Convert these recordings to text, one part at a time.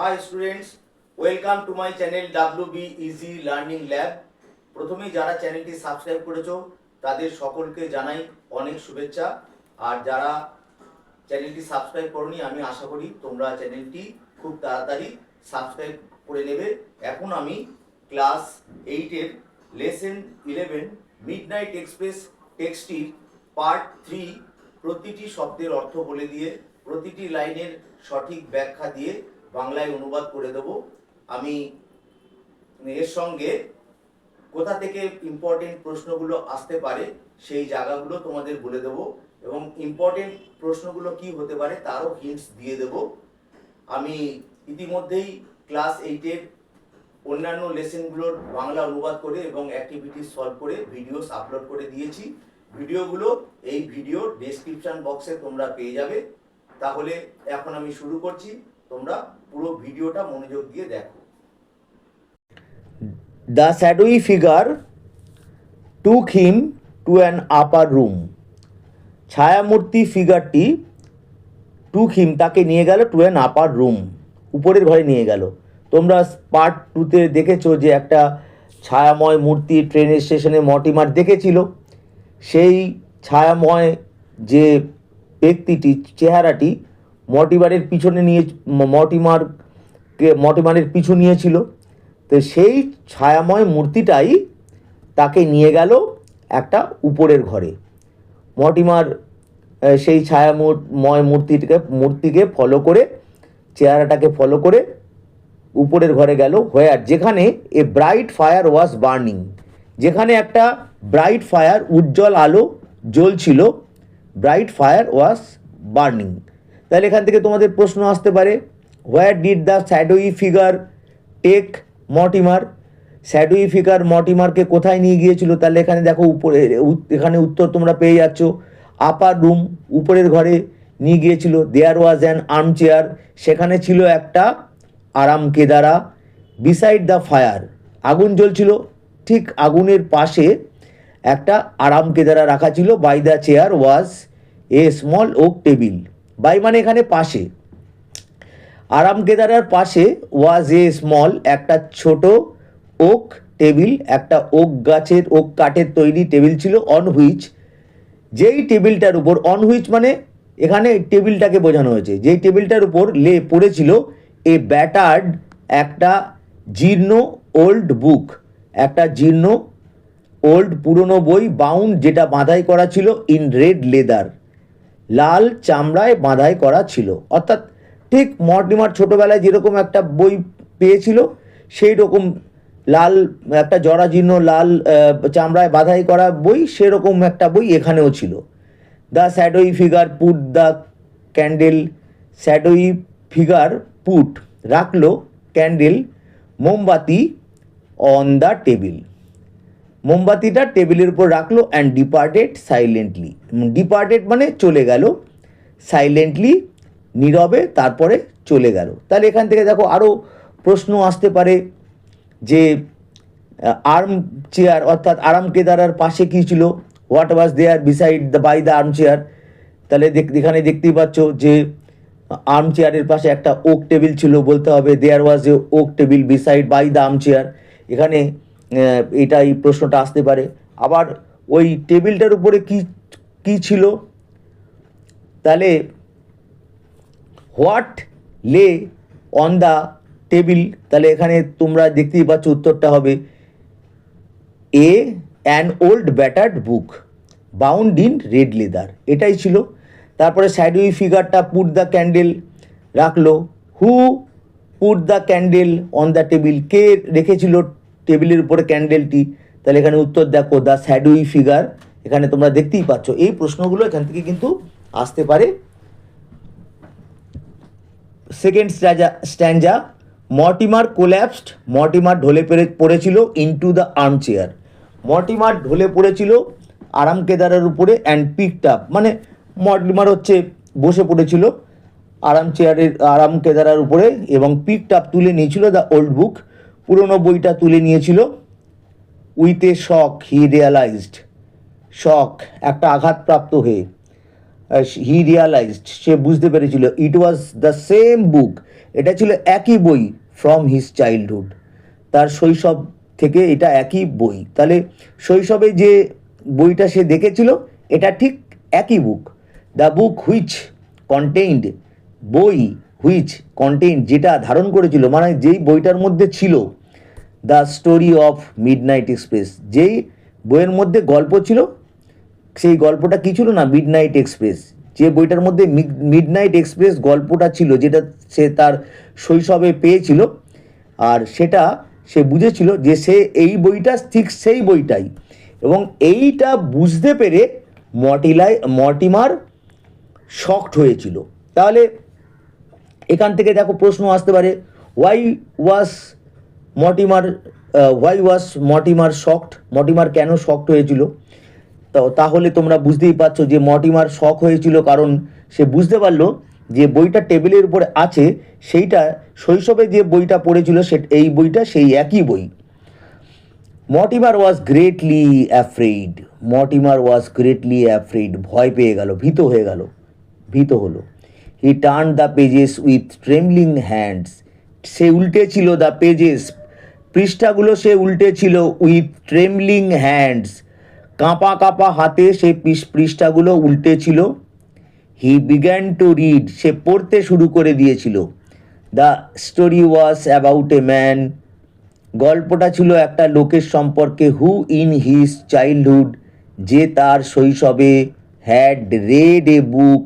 Hi students welcome to my channel W B easy learning lab প্রথমেই যারা চ্যানেলটি subscribe করেছ, তাদের সকলকে জানাই অনেক শুভেচ্ছা। আর যারা চ্যানেলটি সাবস্ক্রাইব করনি, আমি আশা করি তোমরা চ্যানেলটি খুব তাড়াতাড়ি সাবস্ক্রাইব করে নেবে। এখন আমি ক্লাস এইটের lesson eleven midnight express টেক্সটির পার্ট থ্রি প্রতিটি শব্দের অর্থ বলে দিয়ে, প্রতিটি লাইনের সঠিক ব্যাখ্যা দিয়ে বাংলায় অনুবাদ করে দেব। আমি এর সঙ্গে কোথা থেকে ইম্পর্টেন্ট প্রশ্নগুলো আসতে পারে সেই জায়গাগুলো তোমাদের বলে দেব এবং ইম্পর্টেন্ট প্রশ্নগুলো কি হতে পারে তারও হিন্টস দিয়ে দেব। আমি ইতিমধ্যেই ক্লাস এইটের অন্যান্য লেসনগুলোর বাংলা অনুবাদ করে এবং অ্যাক্টিভিটি সলভ করে ভিডিওস আপলোড করে দিয়েছি। ভিডিওগুলো এই ভিডিও ডেসক্রিপশন বক্সে তোমরা পেয়ে যাবে। তাহলে এখন আমি শুরু করছি। তোমরা পুরো ভিডিওটা মনোযোগ দিয়ে দেখো। The shadowy figure took him to an upper room. ছায়ামূর্তি ফিগারটি টুক হিম তাকে নিয়ে গেল টু অ্যান আপার রুম উপরের ঘরে নিয়ে গেল। তোমরা পার্ট টুতে দেখেছ যে একটা ছায়াময় মূর্তি ট্রেনের স্টেশনে মটিমার দেখেছিল। সেই ছায়াময় যে ব্যক্তিটি, চেহারাটি মটিমারের পিছনে নিয়ে মটিমারকে মটিমারের পিছু নিয়েছিল। তো সেই ছায়াময় মূর্তিটাই তাকে নিয়ে গেল একটা উপরের ঘরে। মটিমার সেই ছায়াময় মূর্তিটিকে, মূর্তিকে ফলো করে, চেহারাটাকে ফলো করে উপরের ঘরে গেল হোয়ার যেখানে a bright fire was burning যেখানে একটা ব্রাইট ফায়ার উজ্জ্বল আলো জ্বলছিল ব্রাইট ফায়ার ওয়াজ বার্নিং তাহলে এখান থেকে তোমাদের প্রশ্ন আসতে পারে where did the shadowy figure take Mortimer shadowy figure মটিমারকে কোথায় নিয়ে গিয়েছিল? তাহলে এখানে দেখো উপরে এখানে উত্তর তোমরা পেয়ে যাচ্ছ। আপার রুম উপরের ঘরে নিয়ে গিয়েছিল। There was an armchair সেখানে ছিল একটা আরাম কেদারা। বিসাইড দ্য ফায়ার আগুন জ্বলছিল। ঠিক আগুনের পাশে একটা আরাম কেদারা রাখা ছিল। By the chair was a small oak table by মানে এখানে পাশে। আরাম কেদারার পাশে ওয়াজ এ স্মল একটা ছোট ওক টেবিল একটা ওক গাছের ওক কাঠের তৈরি টেবিল ছিল অন হুইচ যেই টেবিলটার উপর অন হুইচ মানে এখানে টেবিলটাকে বোঝানো হয়েছে। যেই টেবিলটার উপর লে পড়েছিল এ ব্যাটার্ড একটা জীর্ণ ওল্ড বুক একটা জীর্ণ ওল্ড পুরনো বই বাউন্ড যেটা বাঁধাই করা ছিল ইন রেড লেদার লাল চামড়ায় বাঁধাই করা ছিল। অর্থাৎ ঠিক মর্টিমার ছোটোবেলায় যেরকম একটা বই পেয়েছিল সেই রকম লাল একটা জরাজীর্ণ লাল চামড়ায় বাঁধাই করা বই সেরকম একটা বই এখানেও ছিল। The shadowy figure put the candle shadowy figure put রাখল ক্যান্ডেল মোমবাতি অন দ্য টেবিল মোমবাতিটা টেবিলের উপর রাখল অ্যান্ড ডিপার্টেড সাইলেন্টলি ডিপার্টেড মানে চলে গেল সাইলেন্টলি নীরবে, তারপরে চলে গেল। তাহলে এখান থেকে দেখো আরও প্রশ্ন আসতে পারে যে আর্ম চেয়ার অর্থাৎ আরাম কেদারার পাশে কী ছিল? What was there beside the by the armchair তাহলে এখানে দেখতেই পাচ্ছ যে আর্ম চেয়ারের পাশে একটা ওক টেবিল ছিল, বলতে হবে there was a oak table beside by the armchair এখানে এটা এই প্রশ্নটা আসতে পারে। আবার ওই টেবিলটার উপরে কি কি ছিল? তাহলে what lay on the table? তাহলে এখানে তোমরা দেখতেই পাচ্ছ উত্তরটা হবে a an old battered book bound in red leather. এটাই ছিল। তারপরে শ্যাডোই ফিগারটা পুট দ্য ক্যান্ডেল রাখল। Who put the candle on the table? কে রেখেছিল টেবিলের উপরে ক্যান্ডেলটি তাহলে এখানে উত্তর দেখো দ্য শ্যাডোই ফিগার এখানে তোমরা দেখতেই পাচ্ছ। এই প্রশ্নগুলো এখান থেকে কিন্তু আসতে পারে। Second stanza stanza Mortimer collapsed Mortimer ঢলে পেরে পড়েছিল into the arm chair Mortimer ঢলে পড়েছিল আরাম কেদারের উপরে অ্যান্ড পিকড আপ মানে মর্টিমার হচ্ছে বসে পড়েছিল আরাম চেয়ারের আরাম কেদারার উপরে এবং পিকড আপ তুলে নিয়েছিল দ্য ওল্ড বুক পুরনো বইটা তুলে নিয়েছিল। With a shock he realised shock একটা আঘাতপ্রাপ্ত হয়ে হি রিয়ালাইজড সে বুঝতে পেরেছিল ইট ওয়াজ দ্য সেম বুক এটা ছিল একই বই ফ্রম হিজ চাইল্ডহুড তার শৈশব থেকে এটা একই বই। তাহলে শৈশবে যে বইটা সে দেখেছিল, এটা ঠিক একই book the book which contained বই হুইচ কন্টেইন যেটা ধারণ করেছিল মানে যেই বইটার মধ্যে ছিল the story of midnight express যেই বইয়ের মধ্যে গল্প ছিল, সেই গল্পটা কি ছিল না মিড নাইট এক্সপ্রেস যে বইটার মধ্যে মিডনাইট এক্সপ্রেস গল্পটা ছিল, যেটা সে তার শৈশবে পেয়েছিল, আর সেটা সে বুঝেছিল যে সে এই বইটা ঠিক সেই বইটাই, এবং এইটা বুঝতে পেরে মটিলাই, মটিমার শক্ট হয়েছিল। তাহলে এখান থেকে দেখো প্রশ্ন আসতে পারে why was Mortimer why was Mortimer shocked Mortimer কেন শকড হয়েছিল? তো তাহলে তোমরা বুঝতেই পারছ যে মটিমার শখ হয়েছিল কারণ সে বুঝতে পারল যে বইটা টেবিলের উপরে আছে, সেইটা শৈশবে যে বইটা পড়েছিল সে, এই বইটা সেই একই বই। Mortimer was greatly afraid Mortimer was greatly afraid ভয় পেয়ে গেল, ভীত হয়ে গেল, ভীত হলো। He turn the pages with trembling hands সে উল্টেছিল দ্য পেজেস পৃষ্ঠাগুলো সে উল্টেছিল উইথ ট্রেমলিং হ্যান্ডস কাঁপা কাঁপা হাতে সে পৃষ- পৃষ্ঠাগুলো উল্টেছিল হি বিগ্যান টু রিড সে পড়তে শুরু করে দিয়েছিল। The story was about a man গল্পটা ছিল একটা লোকের সম্পর্কে হু ইন হিজ চাইল্ডহুড যে তার শৈশবে হ্যাড রেড এ বুক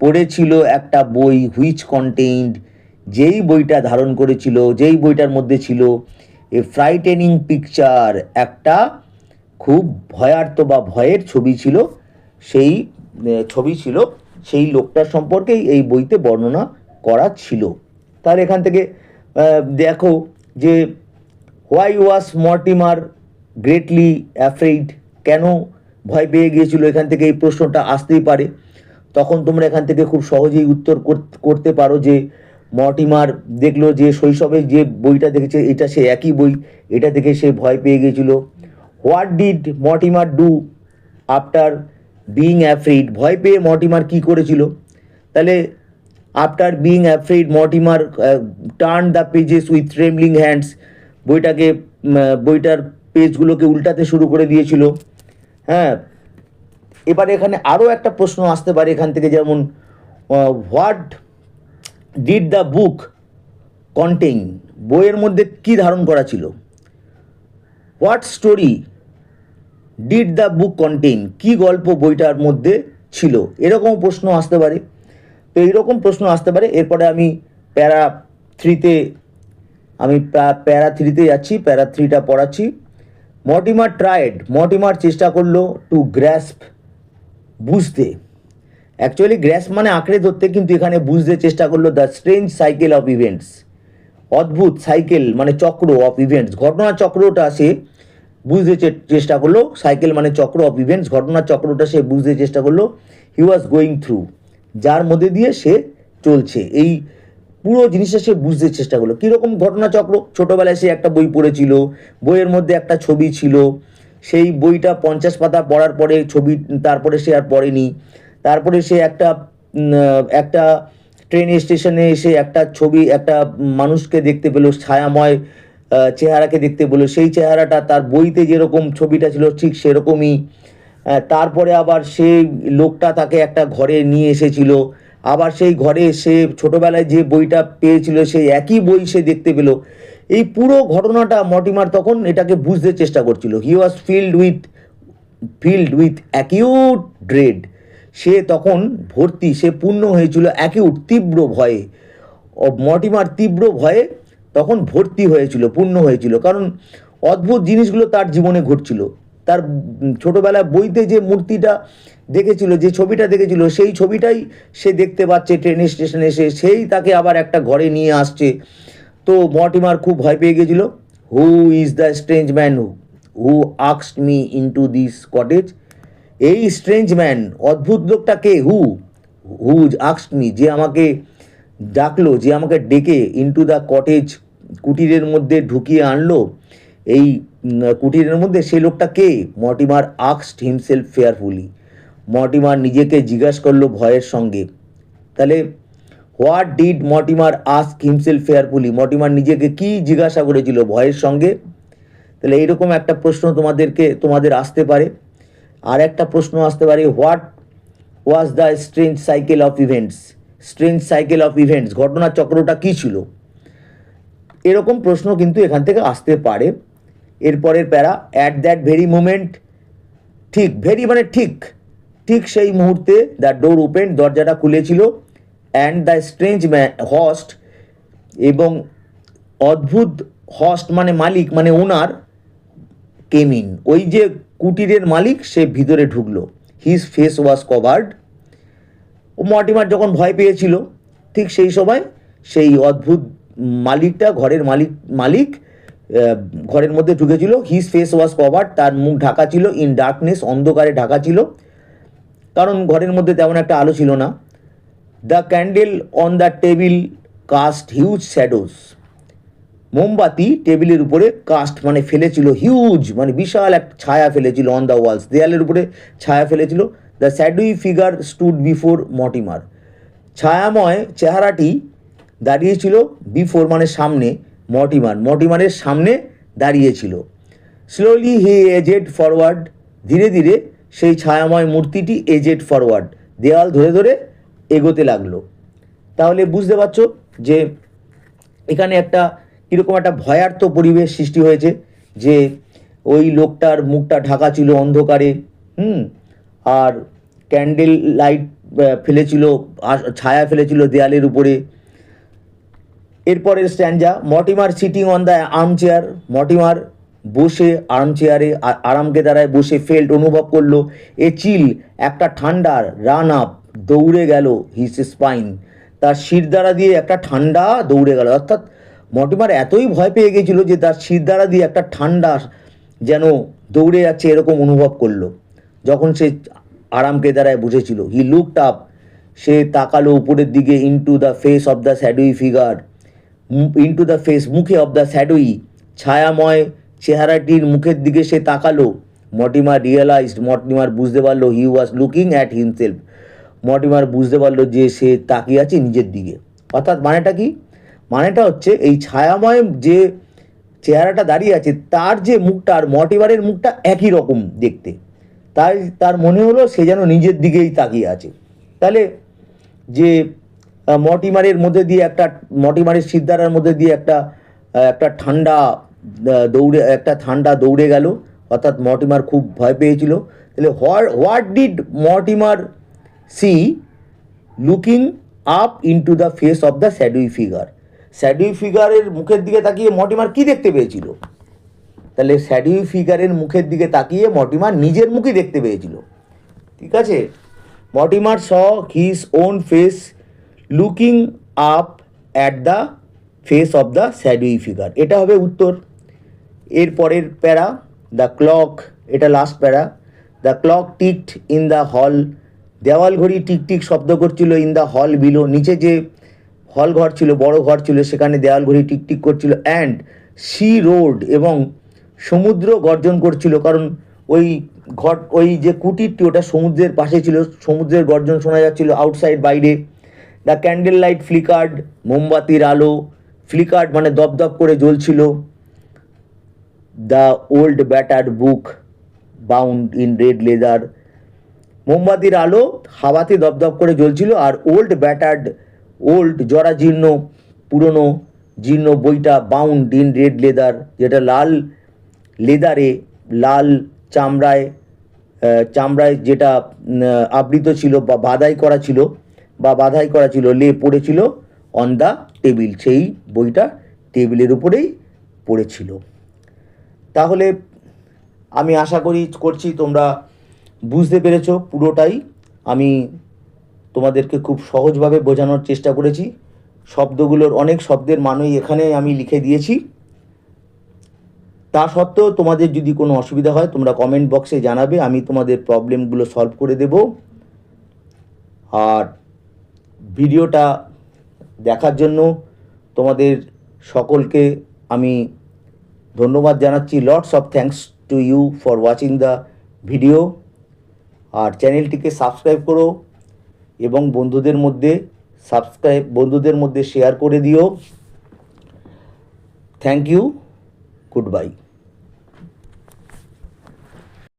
পড়েছিল একটা বই হুইচ কন্টেইনড যেই বইটা ধারণ করেছিল, যেই বইটার মধ্যে ছিল এ ফ্রাইটেনিং পিকচার একটা খুব ভয়ার্ত বা ভয়ের ছবি ছিল, সেই ছবি ছিল, সেই লোকটার সম্পর্কেই এই বইতে বর্ণনা করা ছিল। তার এখান থেকে দেখো যে why was Mortimer greatly afraid কেন ভয় পেয়ে গিয়েছিল? এখান থেকে এই প্রশ্নটা আসতেই পারে। তখন তোমরা এখান থেকে খুব সহজেই উত্তর কর- করতে পারো যে মর্টিমার দেখল যে শৈশবে যে বইটা দেখেছে, এটা সে একই বই, এটা দেখে সে ভয় পেয়ে গিয়েছিল what did Mortimer do after being afraid ভয় পেয়ে মর্টিমার কি করেছিল? তাহলে after being afraid Mortimer turn the pages with trembling hands বইটাকে বইটার পেজগুলোকে উল্টাতে শুরু করে দিয়েছিল। হ্যাঁ এবার এখানে আরও একটা প্রশ্ন আসতে পারে এখান থেকে, যেমন what did the book contain বইয়ের মধ্যে কি ধারণ করা ছিল? What story did the book contain কি গল্প বইটার মধ্যে ছিল? এরকম প্রশ্ন আসতে পারে। তো এইরকম প্রশ্ন আসতে পারে। এরপরে আমি প্যারা থ্রিতে, আমি প্যারা থ্রিতে যাচ্ছি, প্যারা থ্রিটা পড়াচ্ছি। মটিমার ট্রায়েড মটিমার চেষ্টা করল টু গ্র্যাস্প বুঝতে। অ্যাকচুয়ালি গ্র্যাস্প মানে আঁকড়ে ধরতে কিন্তু এখানে বুঝতে চেষ্টা করল the strange cycle of events অদ্ভুত সাইকেল মানে চক্র অফ ইভেন্টস ঘটনা চক্রটা সে বুঝতে চেষ্টা করল। সাইকেল মানে চক্র অফ ইভেন্টস ঘটনা চক্রটা সে বুঝতে চেষ্টা করল। হি ওয়াজ গোয়িং থ্রু যার মধ্যে দিয়ে সে চলছে। এই পুরো জিনিসটা সে বুঝতে চেষ্টা করল। কীরকম ঘটনাচক্র ছোটোবেলায় সে একটা বই পড়েছিল। বইয়ের মধ্যে একটা ছবি ছিল। সেই বইটা পঞ্চাশ পাতা পড়ার পরে ছবি, তারপরে সে আর পড়েনি। তারপরে সে একটা একটা ট্রেন স্টেশনে এসে একটা ছবি, একটা মানুষকে দেখতে পেল, ছায়াময় চেহারাকে দেখতে পেল। সেই চেহারাটা তার বইতে যেরকম ছবিটা ছিল, ঠিক সেরকমই। তারপরে আবার সেই লোকটা তাকে একটা ঘরে নিয়ে এসেছিল। আবার সেই ঘরে সে ছোটবেলায় যে বইটা পেয়েছিল, সেই একই বই সে দেখতে পেল। এই পুরো ঘটনাটা মটিমার তখন এটাকে বুঝতে চেষ্টা করছিল। He was filled with filled with acute dread সে তখন ভর্তি, সে পূর্ণ হয়েছিল অ্যাকিউট তীব্র ভয়ে। মটিমার তীব্র ভয়ে তখন ভর্তি হয়েছিল, পূর্ণ হয়েছিল। কারণ অদ্ভুত জিনিসগুলো তার জীবনে ঘটছিল। তার ছোটোবেলায় বইতে যে মূর্তিটা দেখেছিল, যে ছবিটা দেখেছিল, সেই ছবিটাই সে দেখতে পাচ্ছে, ট্রেন স্টেশনে এসে সেই তাকে আবার একটা ঘরে নিয়ে আসছে। তো মর্টিমার খুব ভয় পেয়ে গেছিল। Who is the strange man who who আক্সড me into this cottage এই স্ট্রেঞ্জ ম্যান অদ্ভুত লোকটা কে? হু হু আক্সড মি যে আমাকে ডাকলো, যে আমাকে ডেকে ইন্টু দ্য কটেজ কুটিরের মধ্যে ঢুকিয়ে আনলো, এই কুটিরের মধ্যে সেই লোকটা কে? মর্টিমার আক্সড হিমসেলফ ফেয়ারফুলি মর্টিমার নিজেকে জিজ্ঞাসা করল ভয়ের সঙ্গে। তাহলে what did Mortimer ask himself fearfully Mortimer নিজেকে কি জিজ্ঞাসা করেছিল? ভয়ের সঙ্গে? তাহলে এইরকম একটা প্রশ্ন তোমাদেরকে, তোমাদের আসতে পারে। আর একটা প্রশ্ন আসতে পারে what was the strange cycle of events strange cycle of events ঘটনার চক্রটা কী ছিল? এরকম প্রশ্ন কিন্তু এখান থেকে আসতে পারে। এরপরের para at that very moment ঠিক ভেরি মানে ঠিক ঠিক সেই মুহূর্তে দ্য ডোর ওপেন দরজাটা খুলেছিল। অ্যান্ড দ্য স্ট্রেঞ্জ হস্ট এবং অদ্ভুত হস্ট মানে মালিক মানে ওনার কেমিন। ওই যে কুটিরের মালিক, সে ভিতরে ঢুকলো। হিজ ফেস ওয়াজ কভার্ড ও মর্টিমার যখন ভয় পেয়েছিল, ঠিক সেই সময় সেই অদ্ভুত মালিকটা, ঘরের মালিক মালিক ঘরের মধ্যে ঢুকেছিল। হিজ ফেস ওয়াজ কভার্ড তার মুখ ঢাকা ছিল। ইন ডার্কনেস অন্ধকারে ঢাকা ছিল। কারণ ঘরের মধ্যে তেমন একটা আলো ছিল না। The candle on the table cast huge shadows মোমবাতি টেবিলের উপরে কাস্ট মানে ফেলেছিল হিউজ মানে বিশাল এক ছায়া ফেলেছিল অন দ্য ওয়ালস দেয়ালের উপরে ছায়া ফেলেছিল। The shadowy figure stood before Mortimer ছায়াময় চেহারাটি দাঁড়িয়েছিল বিফোর মানে সামনে মটিমার মটিমারের সামনে দাঁড়িয়েছিল। স্লোলি হি এজেড ফরওয়ার্ড ধীরে ধীরে সেই ছায়াময় মূর্তিটি এজেড ফরওয়ার্ড দেওয়াল ধরে ধরে এগোতে লাগল। তাহলে বুঝতে পারছ যে এখানে একটা কীরকম একটা ভয়ার্থ পরিবেশ সৃষ্টি হয়েছে যে ওই লোকটার মুখটা ঢাকা ছিল অন্ধকারে, হুম, আর ক্যান্ডেল লাইট ফেলেছিল ছায়া ফেলেছিল দেয়ালের উপরে। এরপরের স্ট্যান্ডা, Mortimer sitting on the armchair Mortimer বসে আর্ম চেয়ারে আরামকে দাঁড়ায় বসে ফেল্ট অনুভব করল। এ চিল, একটা ঠান্ডার রান আপ দৌড়ে গেল হিস স্পাইন তার শির দ্বারা দিয়ে একটা ঠান্ডা দৌড়ে গেল। অর্থাৎ মটিমার এতই ভয় পেয়ে গেছিল যে তার শির দ্বারা দিয়ে একটা ঠান্ডা যেন দৌড়ে যাচ্ছে এরকম অনুভব করল। যখন সে আরাম কেদারায় বুঝেছিল হি লুকড আপ সে তাকালো উপরের দিকে into the face of the shadowy figure into the face মুখে অফ দ্য শ্যাডোই ছায়াময় চেহারাটির মুখের দিকে সে তাকালো। মটিমার রিয়েলাইজড মটিমার বুঝতে পারল he was looking at himself Mortimer বুঝতে পারল যে সে তাকিয়ে আছে নিজের দিকে। অর্থাৎ মানেটা কি? মানেটা হচ্ছে এই ছায়াময় যে চেহারাটা দাঁড়িয়ে আছে, তার যে মুখটা আর মটিমারের মুখটা একই রকম দেখতে। তাই তার মনে হলো সে যেন নিজের দিকেই তাকিয়ে আছে। তাহলে যে মটিমারের মধ্যে দিয়ে একটা মটিমারের সিদ্ধারার মধ্যে দিয়ে একটা একটা ঠান্ডা দৌড়ে, একটা ঠান্ডা দৌড়ে গেল। অর্থাৎ মটিমার খুব ভয় পেয়েছিল। তাহলে what did Mortimer see looking up into the face of the shadowy figure shadowy ফিগারের মুখের দিকে তাকিয়ে মটিমার কি দেখতে পেয়েছিল? তাহলে শ্যাডুই ফিগারের মুখের দিকে তাকিয়ে মটিমার নিজের মুখই দেখতে পেয়েছিল। ঠিক আছে? Mortimer saw his own face looking up at the face of the shadowy figure এটা হবে উত্তর। এর পরের প্যারা দ্য ক্লক এটা last para. The clock ticked in the hall দেওয়াল ঘড়ি টিক টিক শব্দ করছিল ইন দ্য হল বিলো নিচে যে হল ঘর ছিল, বড় ঘর ছিল, সেখানে দেওয়াল ঘড়ি টিকটিক টিক করছিল অ্যান্ড সি রোড এবং সমুদ্র গর্জন করছিল, কারণ ওই ঘর, ওই যে কুটিরটি ওটা সমুদ্রের পাশে ছিল, সমুদ্রের গর্জন শোনা যাচ্ছিল আউটসাইড বাইরে। দ্য ক্যান্ডেল লাইট ফ্লিকার্ড মোমবাতির আলো ফ্লিকার্ড মানে দপদপ করে জ্বলছিল। The old battered book bound in red leather মোমবাতির আলো হাওয়াতে দপদপ করে জ্বলছিল আর ওল্ড ব্যাটার্ড ওল্ড জরাজীর্ণ পুরনো জীর্ণ বইটা বাউন্ড ইন রেড লেদার যেটা লাল লেদারে লাল চামড়ায় চামড়ায় যেটা আবৃত ছিল বা বাধাই করা ছিল বা বাধাই করা ছিল, লে পড়েছিল অন দ্য টেবিল সেই বইটা টেবিলের উপরেই পড়েছিল। তাহলে আমি আশা করি, করছি তোমরা বুঝতে পেরেছ, পুরোটাই আমি তোমাদেরকে খুব সহজভাবে বোঝানোর চেষ্টা করেছি। শব্দগুলোর অনেক শব্দের মানই এখানে আমি লিখে দিয়েছি। তা সত্ত্বেও তোমাদের যদি কোনো অসুবিধা হয়, তোমরা কমেন্ট বক্সে জানাবে, আমি তোমাদের প্রবলেমগুলো সলভ করে দেব। আর ভিডিওটা দেখার জন্য তোমাদের সকলকে আমি ধন্যবাদ জানাচ্ছি। Lots of thanks to you for watching the video আর চ্যানেলটিকে সাবস্ক্রাইব করো এবং বন্ধুদের মধ্যে সাবস্ক্রাইব, বন্ধুদের মধ্যে শেয়ার করে দিও। Thank you good bye